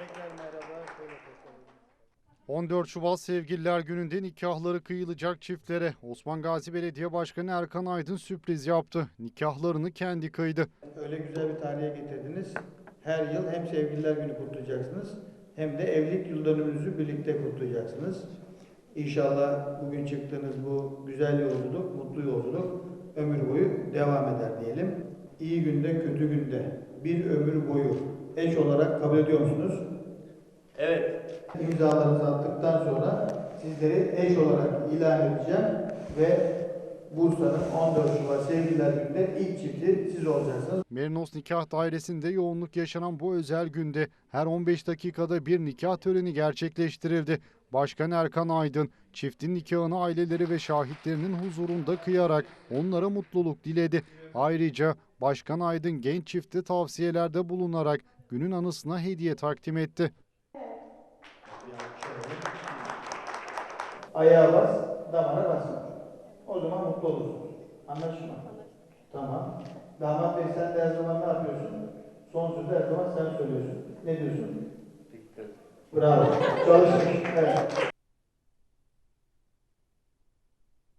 Tekrar merhaba. Şöyle bakalım. 14 Şubat Sevgililer Günü'nde nikahları kıyılacak çiftlere Osman Gazi Belediye Başkanı Erkan Aydın sürpriz yaptı. Nikahlarını kendi kıydı. Öyle güzel bir tarihe getirdiniz. Her yıl hem sevgililer günü kutlayacaksınız hem de evlilik yıl dönümünüzü birlikte kutlayacaksınız. İnşallah bugün çıktığınız bu güzel yolculuk, mutlu yolculuk ömür boyu devam eder diyelim. İyi günde, kötü günde bir ömür boyu eş olarak kabul ediyor musunuz? Evet. İmzalarınızı attıktan sonra sizleri eş olarak ilan edeceğim ve Bursa'nın 14 Şubat Sevgililer Günü'nde ilk çifti siz olacaksınız. Merinos Nikah Dairesi'nde yoğunluk yaşanan bu özel günde her 15 dakikada bir nikah töreni gerçekleştirildi. Başkan Erkan Aydın çiftin nikahını aileleri ve şahitlerinin huzurunda kıyarak onlara mutluluk diledi. Ayrıca Başkan Aydın genç çifte tavsiyelerde bulunarak günün anısına hediye takdim etti. Ayağa bas, damara basma. O zaman mutlu olursunuz. Anlaşıldı mı? Tamam. Damat bey sen de her zaman ne yapıyorsun? Son sözü her zaman sen söylüyorsun. Ne diyorsun? Bravo. Çalışmış. Evet.